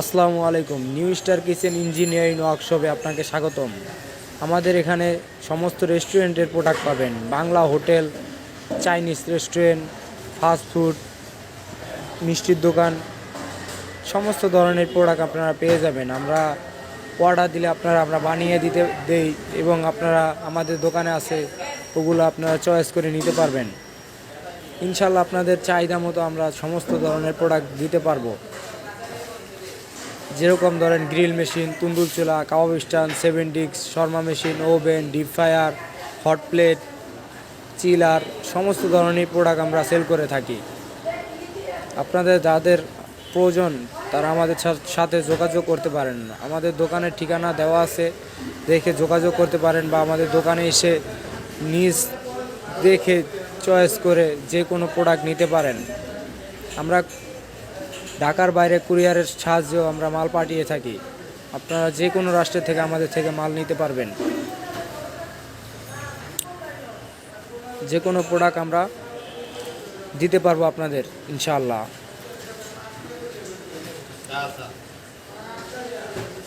আসসালামু আলাইকুম। New star kitchen engineering ওয়ার্কশপে আপনাকে স্বাগতম। আমাদের এখানে সমস্ত রেস্টুরেন্টের প্রোডাক্ট পাবেন। Bangla hotel, Chinese restaurant, fast food, মিষ্টির দোকান, সমস্ত ধরনের প্রোডাক্ট আপনারা পেয়ে যাবেন। আমরা অর্ডার দিলে আপনারা, আমরা বানিয়ে দিতে দেই এবং আপনারা আমাদের দোকানে আছে ওগুলো আপনারা চয়েস করে নিতে পারবেন। ইনশাল্লাহ আপনাদের চাহিদা মতো আমরা সমস্ত ধরনের প্রোডাক্ট দিতে পারব। যেরকম ধরেন গ্রিল মেশিন, তুন্দুল চুলা, কাবাব স্টান সেভেন ডিক্স shawarma machine, oven, deep fryer, hot plate, chiller, সমস্ত ধরনের প্রোডাক্ট আমরা সেল করে থাকি। আপনাদের যাদের প্রয়োজন, তারা আমাদের সাথে যোগাযোগ করতে পারেন আমাদের দোকানের ঠিকানা দেওয়া আছে, দেখে যোগাযোগ করতে পারেন বা আমাদের দোকানে এসে নিজ দেখে চয়েস করে যে কোনো প্রোডাক্ট নিতে পারেন। আমরা ঢাকার বাইরে কুরিয়ারের সাহায্যেও আমরা মাল পাঠিয়ে থাকি। আপনারা যে কোনো রাষ্ট্রের থেকে আমাদের থেকে মাল নিতে পারবেন। যে কোনো প্রোডাক্ট আমরা দিতে পারব আপনাদের, ইনশাআল্লাহ।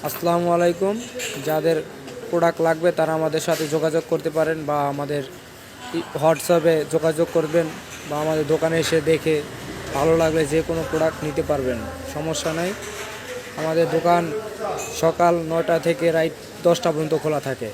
আসসালামু আলাইকুম। যাদের প্রোডাক্ট লাগবে তারা আমাদের সাথে যোগাযোগ করতে পারেন বা আমাদের হোয়াটসঅ্যাপে যোগাযোগ করবেন বা আমাদের দোকানে এসে দেখে ভালো লাগলে যে কোনো প্রোডাক্ট নিতে পারবেন, সমস্যা নাই। আমাদের দোকান সকাল নটা থেকে রাত দশটা পর্যন্ত খোলা থাকে।